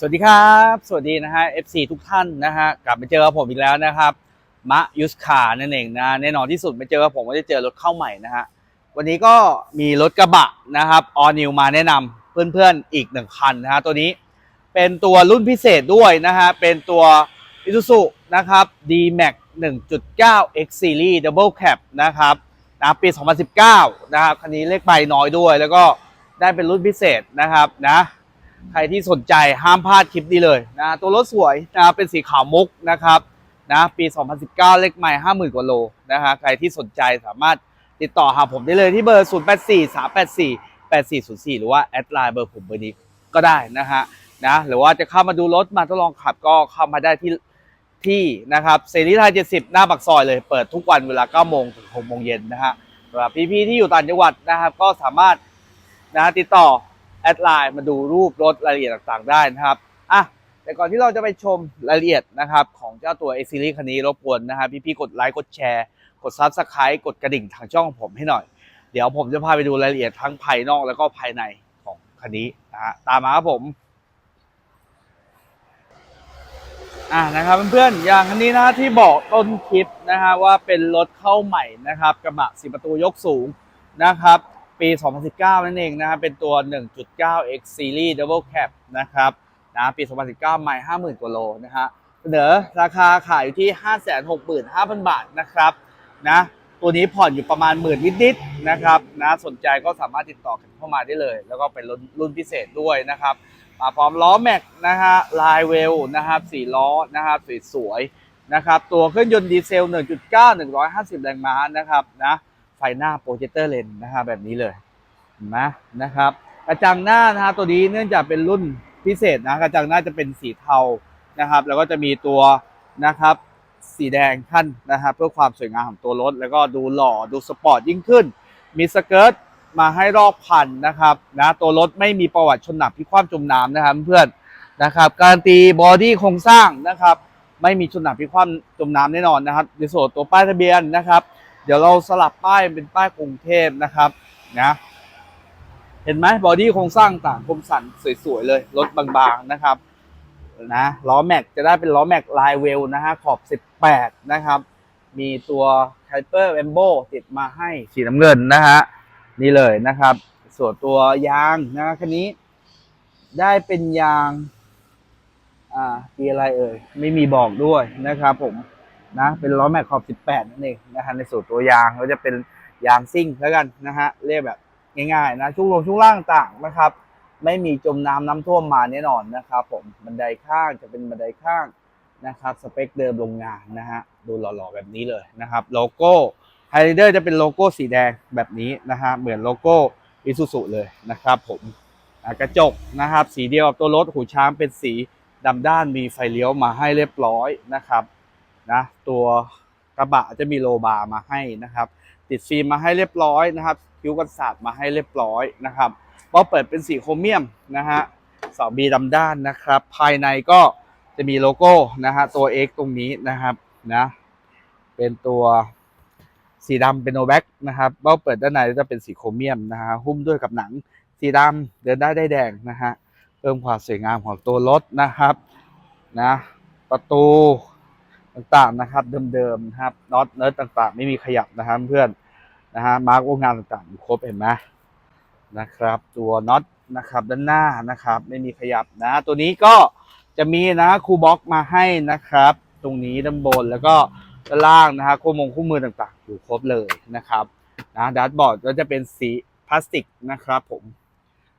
สวัสดีครับ สวัสดีนะฮะ FC ทุกท่านนะฮะกลับมาเจอกับผมอีกแล้วนะครับมะยุสคานั่นเองนะแน่นอนที่สุดมาเจอกับผมก็จะเจอรถเข้าใหม่นะฮะวันนี้ก็มีรถกระบะนะครับออนิวมาแนะนำเพื่อนๆอีกหนึ่งคันนะฮะตัวนี้เป็นตัวรุ่นพิเศษด้วยนะฮะเป็นตัว Isuzu นะครับ D-Max 1.9 X Series Double Cab นะครับนะปี 2019 นะครับคันนี้เลขใบน้อยด้วย แล้วก็ได้เป็นรุ่นพิเศษนะครับนะ ใครที่สนใจห้ามพลาดคลิปนี้เลยนะตัวรถสวยนะเป็นสีขาวมุกนะครับนะปี 2019 เลขใหม่ 50,000 กว่าโลนะฮะใครที่สนใจสามารถติดต่อหาผมได้เลยที่เบอร์ 084 384 8404 หรือว่าแอดไลน์เบอร์ผมเบอร์นี้ก็ได้นะฮะนะหรือว่าจะเข้ามาดูรถมาทดลองขับก็เข้ามาได้ที่ที่นะครับเซรีไทย70 หน้าปากซอยเลยเปิดทุกวันเวลา9โมงถึง6โมงเย็นนะฮะสำหรับพี่ๆที่อยู่ต่างจังหวัดนะครับก็สามารถนะติดต่อ อดไลน์มาดูรูปรถรายละเอียดต่างๆได้นะครับอะแต่ก่อนที่เราจะไปชมรายละเอียดนะครับของเจ้าตัว X Series คันนี้รบกวนนะครับพี่ๆกดไลค์กดแชร์กด Subscribe กดกระดิ่งทางช่องของผมให้หน่อย เดี๋ยวผมจะพาไปดูรายละเอียดทั้งภายนอกแล้วก็ภายในของคันนี้นะฮะตามมาครับผมอะนะครับเพื่อนๆอย่างคันนี้นะที่บอกต้นคลิปนะฮะว่าเป็นรถเข้าใหม่นะครับกระบะสีประตูยกสูงนะครับ ปี 2019 นั่นเองนะครับเป็นตัว 1.9 X Series Double Cab นะครับนะปี 2019 ใหม่ 50,000 กว่าโลนะฮะเสนอราคาขายอยู่ที่ 565,000 บาทนะครับนะตัวนี้ผ่อนอยู่ประมาณหมื่นนิดๆนะครับนะสนใจก็สามารถติดต่อกันเข้ามาได้เลย แล้วก็เป็นรุ่นรุ่นพิเศษด้วยนะครับมาพร้อมล้อแม็กนะฮะลายเวลนะครับสี่ล้อนะครับสวยๆนะครับตัวเครื่องยนต์ดีเซล 1.9 150 แรงม้านะครับนะ ไฟหน้าโปรเจคเตอร์เลนนะฮะแบบนี้เลยเห็นไหมนะครับ กระจังหน้านะฮะตัวนี้เนื่องจากเป็นรุ่นพิเศษนะกระจังหน้าจะเป็นสีเทานะครับ แล้วก็จะมีตัวนะครับสีแดงขั้นนะครับเพื่อความสวยงามของตัวรถ แล้วก็ดูหล่อดูสปอร์ตยิ่งขึ้น มีสเกิร์ตมาให้รอบคันนะครับนะตัวรถไม่มีประวัติชนหนักพิความจมน้ำนะครับเพื่อนนะครับการนตีบอดี้โครงสร้างนะครับ ไม่มีชนหนักพิความจมน้ำแน่นอนนะครับในส่วนตัวป้ายทะเบียนนะครับ เดี๋ยวเราสลับป้ายเป็นป้ายกรุงเทพนะครับนะเห็นไหมบอดี้โครงสร้างต่างคมสันสวยๆเลยรถบางๆนะครับนะล้อแม็กจะได้เป็นล้อแม็กลายเวลนะฮะขอบ 18 นะครับ มีตัวไคเปอร์แอมโบติดมาให้สีน้ำเงินนะฮะนี่เลยนะครับ ส่วนตัวยางนะคันนี้ ได้เป็นยาง อ่าปีอะไรเอ่ย ไม่มีบอกด้วยนะครับผม นะเป็นล้อแม็กขอบ 18 นั่นเองนะฮะในส่วนตัวยางก็จะเป็นยางซิ่งแล้วกันนะฮะเรียกแบบง่ายๆนะช่วงลงช่วงล่างต่างนะครับ ไม่มีจมน้ำน้ำท่วมมาแน่นอนนะครับผมบันไดข้างจะเป็นบันไดข้างนะครับสเปคเดิมโรงงานนะฮะดูหล่อๆแบบนี้เลยนะครับ โลโก้ไฮเดอร์จะเป็นโลโก้สีแดงแบบนี้นะฮะเหมือนโลโก้อิซูซุเลยนะครับผมกระจกนะครับ สีเดียวกับตัวรถหูช้างเป็นสีดำด้านมีไฟเลี้ยวมาให้เรียบร้อยนะครับ นะตัวกระบะจะมีโลบาร์มาให้นะครับ ติดฟิล์มมาให้เรียบร้อยนะครับคิ้วกันศาสตร์มาให้เรียบร้อยนะครับพอเปิดเป็นสีโครเมียมนะฮะเสาบีดำด้านนะครับ ภายในก็จะมีโลโก้นะฮะตัว X ตรงนี้นะครับนะเป็นตัวสีดำเป็นโนแบ็กนะครับเบ้าเปิดด้านในจะเป็นสีโครเมียมนะฮะหุ้มด้วยกับหนังสีดำเดินได้ได้แดงนะฮะเพิ่มความสวยงามของตัวรถนะครับนะประตู ต่างๆนะครับ เดิมๆนะครับน็อตเนิร์ดต่างๆ ไม่มีขยับนะครับเพื่อนนะฮะมาร์กโรงงานต่างๆอยู่ครบเห็นไหมนะครับ ตัวน็อตนะครับด้านหน้านะครับ ไม่มีขยับนะ ตัวนี้ก็จะมีนะคูบ็อกมาให้นะครับ ตรงนี้ด้านบนแล้วก็ด้านล่างนะฮะคู่มงคู่มือต่างๆ อยู่ครบเลยนะครับนะดัชบอร์ดก็จะเป็นสีพลาสติกนะครับผม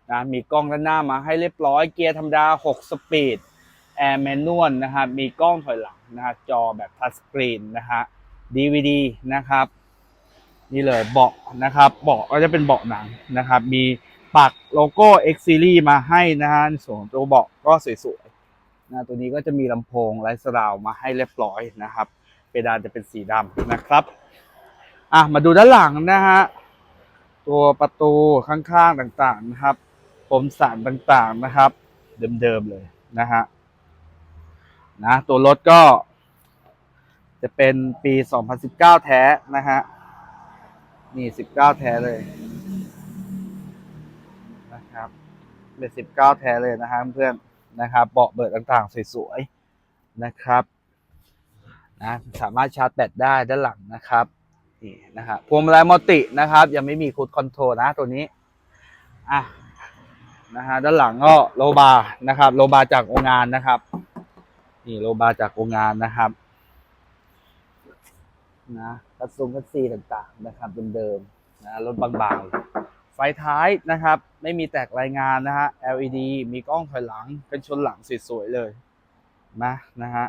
นะมีกล้องด้านหน้ามาให้เรียบร้อยเกียร์ธรรมดา 6 สปีด แอร์แมนนวลนะครับมีกล้องถอยหลังนะฮะจอแบบทัชสกรีนนะฮะ DVD นะครับ นี่เลยเบาะนะครับเบาะก็จะเป็นเบาะหนังนะครับ มีปักโลโก้ X Series มาให้นะฮะส่วนตัวเบาะก็สวยๆนะตัวนี้ก็จะมีลำโพงไร้สราวมาให้เรียบร้อยนะครับเพดานจะเป็นสีดำนะครับอะมาดูด้านหลังนะฮะตัวประตูข้างๆต่างๆนะครับ ผมสารต่างๆนะครับ เดิมๆเลยนะฮะ นะตัวรถก็ จะเป็นปี 2019 แท้นะฮะ นี่ 19 แท้เลยนะครับเป็น19 แท้เลยนะฮะเพื่อนนะครับเบาะเบิดต่างๆ สวยๆ นะครับนะสามารถชาร์จแบตได้ด้านหลังนะครับนี่นะฮะพวงมาลัยมัลตินะครับ ยังไม่มีคูดคอนโทรลนะตัวนี้อะนะฮะด้านหลังก็โลบาร์นะครับ โลบาร์จากโรงงานนะครับ นี่โลบาร์จากโรงงานนะครับนะกระซุงกระซีต่างๆนะครับเดิมๆนะรถบางๆ ไฟท้ายนะครับ ไม่มีแตกรายงานนะฮะ LED มีกล้องถอยหลังเป็นชนหลังสวยๆเลยนะนะฮะ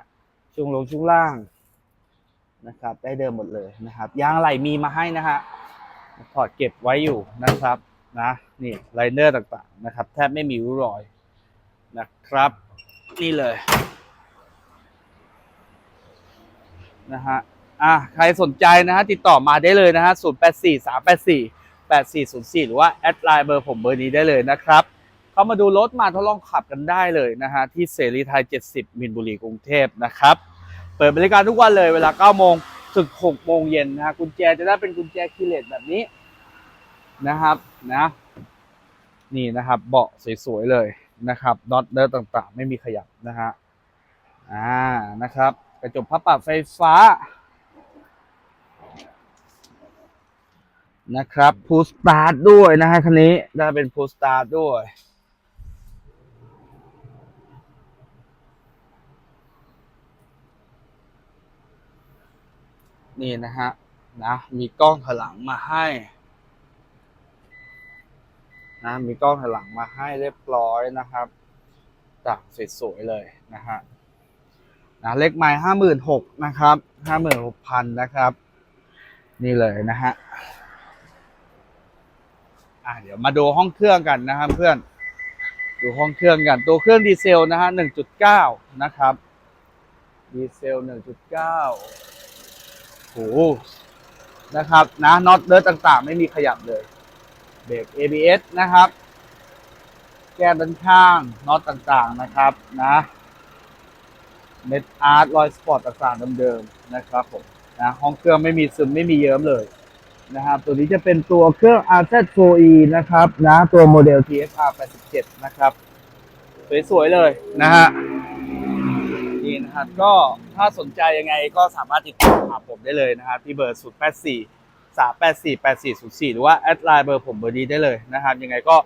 ช่วงลงช่วงล่างนะครับ ได้เดิมหมดเลยนะครับยางไหลมีมาให้นะฮะถอดเก็บไว้อยู่นะครับนะนี่ไลเนอร์ต่างๆนะครับ แทบไม่มีริ้วรอยนะครับ นี่เลย นะฮะอะใครสนใจนะฮะติดต่อมาได้เลยนะฮะ0 8 4 3 8 4 8 4 0 4หรือว่าแอดไลน์เบอร์ผมเบอร์นี้ได้เลยนะครับเข้ามาดูรถมาทดลองขับกันได้เลยนะฮะที่เสรีไทย 70 มินบุรีกรุงเทพนะครับ เปิดบริการทุกวันเลยเวลา 9 โมงถึง 6 โมงเย็นนะฮะกุญแจจะได้เป็นกุญแจคีเลสแบบนี้นะครับนะนี่นะครับเบาะสวยๆเลยนะครับน็อตเดิร์ต่างๆ ไม่มีขยับนะฮะอ่านะครับ กระจกพับปรับไฟฟ้า นะครับพูสตาร์ทด้วยนะฮะคันนี้ได้เป็นพูสตาร์ทด้วย นี่นะฮะนะมีกล้องถอยหลังมาให้นะมีกล้องถอยหลังมาให้เรียบร้อยนะครับต่างสวยๆเลยนะฮะ นะเลขไม้ห้าหมื่นหกนะครับห้าหมื่นหกพันนะครับ นี่เลยนะฮะอะเดี๋ยวมาดูห้องเครื่องกันนะครับเพื่อน ดูห้องเครื่องกัน ตัวเครื่องดีเซลนะฮะหนึ่งจุดเก้านะครับ ดีเซลหนึ่งจุดเก้าโหนะครับนะน็อตเดิร์ต่างๆ ไม่มีขยับเลยเบรก ABS นะครับ แก้ด้านข้างน็อตต่างๆนะครับนะ เม็ดอาร์ตรอยสปอร์ตต่างๆเดิมๆนะครับผมนะห้องเครื่องไม่มีซึมไม่มีเยิ้มเลยนะครับตัวนี้จะเป็นตัวเครื่อง RZ4E นะครับนะตัวโมเดล TSR 87นะครับสวยๆเลยนะฮะนี่นะครับก็ถ้าสนใจยังไงก็สามารถติดต่อหาผมได้เลยนะครับที่เบอร์ 084 384 8404 หรือว่า แอดไลน์เบอร์ผมเบอร์นี้ได้เลยนะครับ ยังไงก็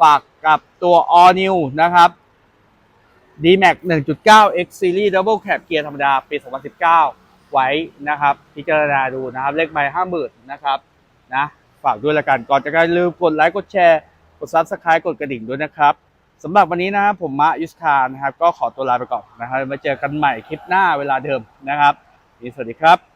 ฝากกับตัว All New นะครับ D-Max 1.9 X Series Double Cab เกียร์ธรรมดา ปี 2019 ไว้นะครับ พิจารณาดูนะครับ เลขใบ50,000นะครับนะฝากด้วยละกัน ก่อนจะไปลืมกดไลค์กดแชร์กด Subscribe กดกระดิ่งด้วยนะครับสำหรับวันนี้นะครับผมมะยุสคานะครับ ก็ขอตัวลาไปก่อนนะครับมาเจอกันใหม่คลิปหน้าเวลาเดิมนะครับสวัสดีครับ